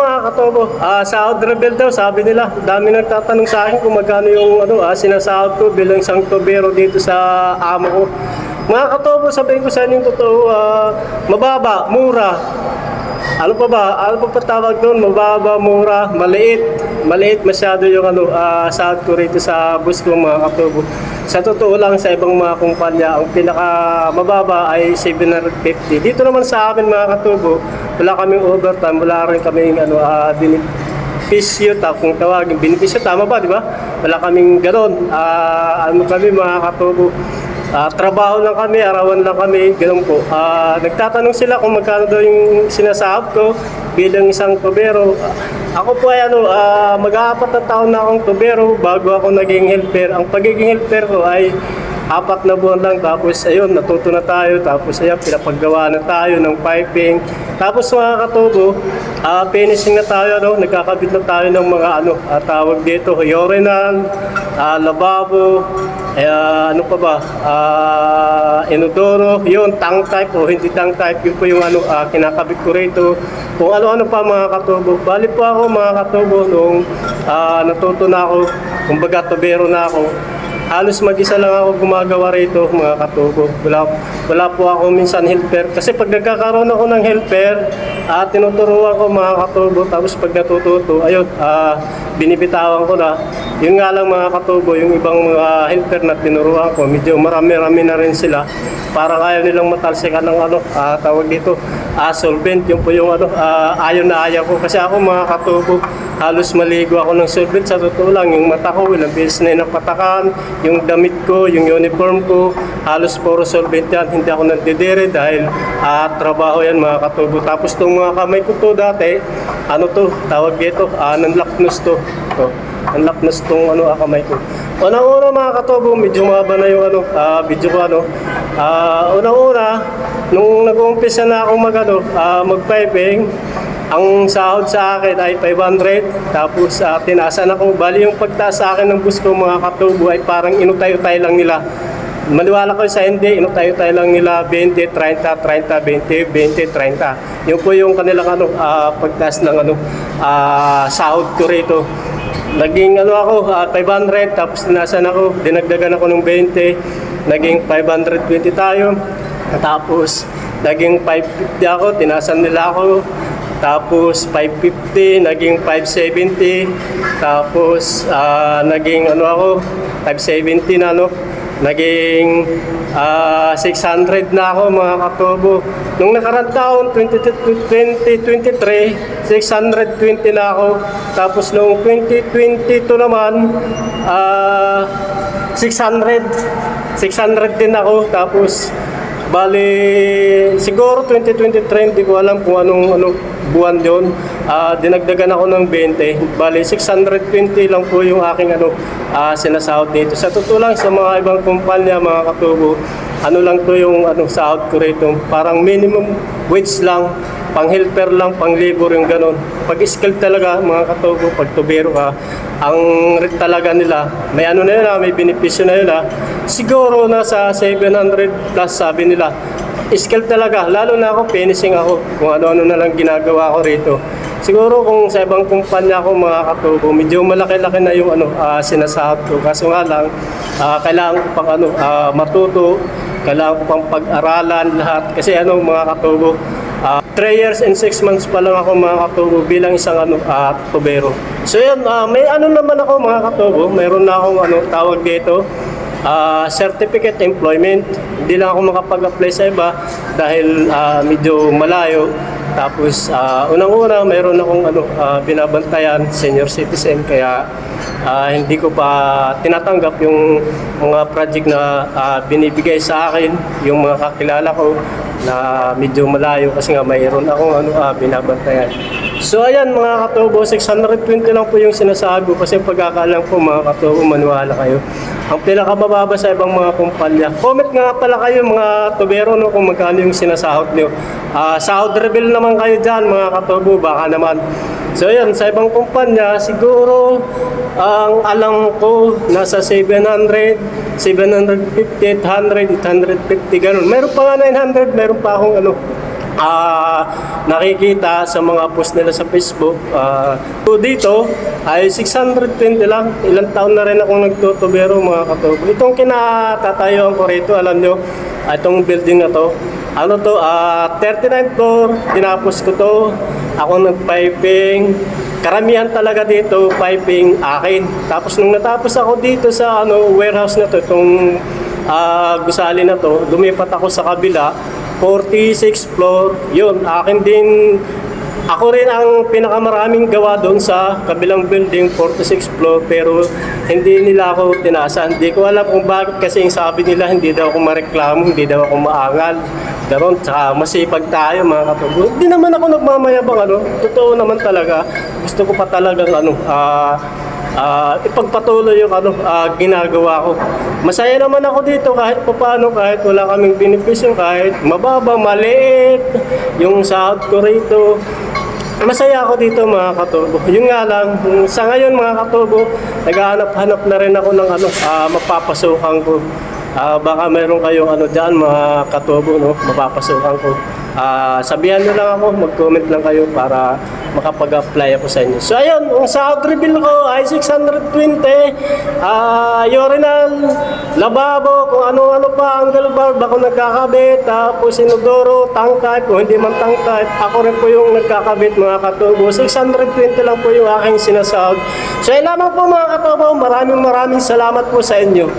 mga katobo, ah, sahod rebel daw, sabi nila. Dami nagtatanong sa akin kung magkano yung ano, ah, sinasahod ko bilang isang tobero dito sa amo ko. Mga katobo, sabihin ko sa inyo yung totoo, ah, mababa, mura. Ano pa ba? Ano pa pa tawag doon? Mababa, mura, maliit. Maliit masyado yung ano, ah, sahod ko rito sa bus ko mga katobo. Sa totoo lang sa ibang mga kumpanya, ang pinaka mababa ay 750. Dito naman sa amin mga katubo, wala kaming overtime, wala rin kaming ano, uh, benepisyo, ta, kung tawagin, benepisyo, tama ba, di ba? Wala kaming ganon. Ah, ano kami mga katubo, Ah, trabaho lang kami, arawan lang kami, ganun po. Ah, nagtatanong sila kung magkano daw yung sinasahod ko bilang isang tubero. Ah, ako po ay ano, ah, mag-aapat na taon na akong tubero bago ako naging helper. Ang pagiging helper ko ay apat na buwan lang tapos ayun natuto na tayo tapos ayun pinapaggawa na tayo ng piping tapos mga katubo ah finishing na tayo no nagkakabit na tayo ng mga ano ah, tawag dito urinal ah, lababo eh, ah, ano pa ba ah inodoro yun tang type o hindi tang type yun po yung ano ah, kinakabit ko rito kung ano-ano pa mga katubo bali po ako mga katubo nung ah, natuto na ako kumbaga tubero na ako halos mag-isa lang ako gumagawa rito mga katubo. Wala, wala po ako minsan helper. Kasi pag nagkakaroon ako ng helper, at tinuturuan ko mga katubo. Tapos pag natututo, ayun, ah, binibitawan ko na. Yun nga lang mga katubo, yung ibang mga helper na tinuruan ko, medyo marami-rami na rin sila. Parang ayaw nilang matalsikan ng ano, ah, tawag dito, ah, solvent. Yun po yung ano, ah, ayaw na ayaw ko. Kasi ako mga katubo, halos maligo ako ng solvent sa totoo lang yung mata ko ilang beses na napatakan yung damit ko yung uniform ko halos puro solvent yan. Hindi ako nagdidire dahil ah, trabaho yan mga katubo. Tapos tong mga kamay ko to dati ano to tawag dito? Ah, nanlapnos to. To. Nanlapnos tong ano ah, kamay ko. Unang-una mga katubo medyo mahaba na yung ano ah, video ko ano. Ah, unang-una nung nag-uumpisa na akong mag ano, ah, mag-piping ang sahod sa akin ay 500. Tapos uh, tinasan ako. Bali yung pagtaas sa akin ng bus ko mga katubo ay parang inutay-utay lang nila. Maniwala ko sa hindi, inutay-utay lang nila 20, 30, 30, 20, 20, 30. Yun po yung kanilang ano, ah, pagtaas ng ano, ah, sahod ko rito. Naging ano ako, ah, 500, tapos tinasan ako, dinagdagan ako ng 20, naging 520 tayo. Tapos naging 550 ako, tinasan nila ako. Tapos 550, naging 570. Tapos ah, naging ano ako, 570 na no. Naging ah, 600 na ako mga katubo. Nung nakarang taon, 20, 2023, 620 na ako. Tapos nung 2022 naman, ah 600. 600 din ako. Tapos Bali, siguro 2023, hindi ko alam kung anong ano, buwan yon. Ah, dinagdagan ako ng 20. Bali, 620 lang po yung aking ano, ah, sinasahod dito. Sa totoo lang, sa mga ibang kumpanya, mga katubo, ano lang to yung ano, sahod ko rito. Parang minimum wage lang, pang helper lang, pang labor yung ganon. Pag skill talaga, mga katubo, pag tubero ka, ang rate talaga nila, may ano na yun, ah, may benepisyo na yun. ah. Siguro nasa 700 plus sabi nila. Skill talaga, lalo na ako, finishing ako, kung ano-ano na lang ginagawa ko rito. Siguro kung sa ibang kumpanya ko mga katubo, medyo malaki-laki na yung ano, ah, sinasahod ko. Kaso nga lang, ah, kailangan ko pang ano, ah, matuto, kailangan ko pang pag-aralan lahat. Kasi ano mga katubo, 3 years and 6 months pa lang ako mga katubo bilang isang ano, ah, tubero. So yun, ah, may ano naman ako mga katubo, mayroon na akong ano, tawag dito, ah, certificate employment. Hindi lang ako makapag-apply sa iba dahil ah, medyo malayo. Tapos ah, unang-una mayroon akong ano ah, binabantayan senior citizen kaya ah, hindi ko pa tinatanggap yung mga project na ah, binibigay sa akin yung mga kakilala ko na medyo malayo kasi nga mayroon akong ano ah, binabantayan. So ayan mga katubo, 620 lang po yung sinasabi kasi pagkakalang po mga katubo, maniwala kayo. Ang pinakamababa sa ibang mga kumpanya. Comment nga pala kayo mga tubero no, kung magkano yung sinasahod nyo. Ah, sahod rebel naman kayo dyan mga katubo, baka naman. So ayan, sa ibang kumpanya, siguro ang alam ko nasa 700, 750, 800, 850, ganun. Meron pa nga 900, meron pa akong ano, ah, nakikita sa mga post nila sa Facebook. Ah, so dito ay 620 lang. Ilang taon na rin akong nagtutubero mga katubo. Itong kinatatayuan ko rito, alam nyo, ah, itong building na to, ano to, ah 39 floor, tinapos ko to. Ako nag-piping. Karamihan talaga dito, piping akin. Tapos nung natapos ako dito sa ano warehouse na to, itong ah, gusali na to, lumipat ako sa kabila, 46 floor, yun, akin din, ako rin ang pinakamaraming gawa doon sa kabilang building, 46 floor, pero hindi nila ako tinasan. Hindi ko alam kung bakit kasi yung sabi nila, hindi daw ako mareklamo, hindi daw ako maangal. Daron, tsaka masipag tayo mga katubo. Hindi naman ako nagmamayabang, ano, totoo naman talaga. Gusto ko pa talagang, ano, ah, ah, ipagpatuloy yung ano, ah, ginagawa ko. Masaya naman ako dito kahit paano, kahit wala kaming benepisyo, kahit mababa, maliit, yung sahod ko rito. Masaya ako dito mga katubo. Yun nga lang, sa ngayon mga katubo, naghahanap-hanap na rin ako ng ano, ah, mapapasukan ko. Ah, baka meron kayong ano dyan, mga katubo, no? mapapasukan ko. Ah, sabihan nyo lang ako, mag-comment lang kayo para makapag-apply ako sa inyo. So ayun, ang sahod reveal ko ay 620, ah, urinal, lababo, kung ano-ano pa, angle bar, bako nagkakabit, tapos inodoro, tank type, kung hindi man tank type, ako rin po yung nagkakabit mga katubo. 620 lang po yung aking sinasahod. So yun lamang po mga katubo, maraming maraming salamat po sa inyo.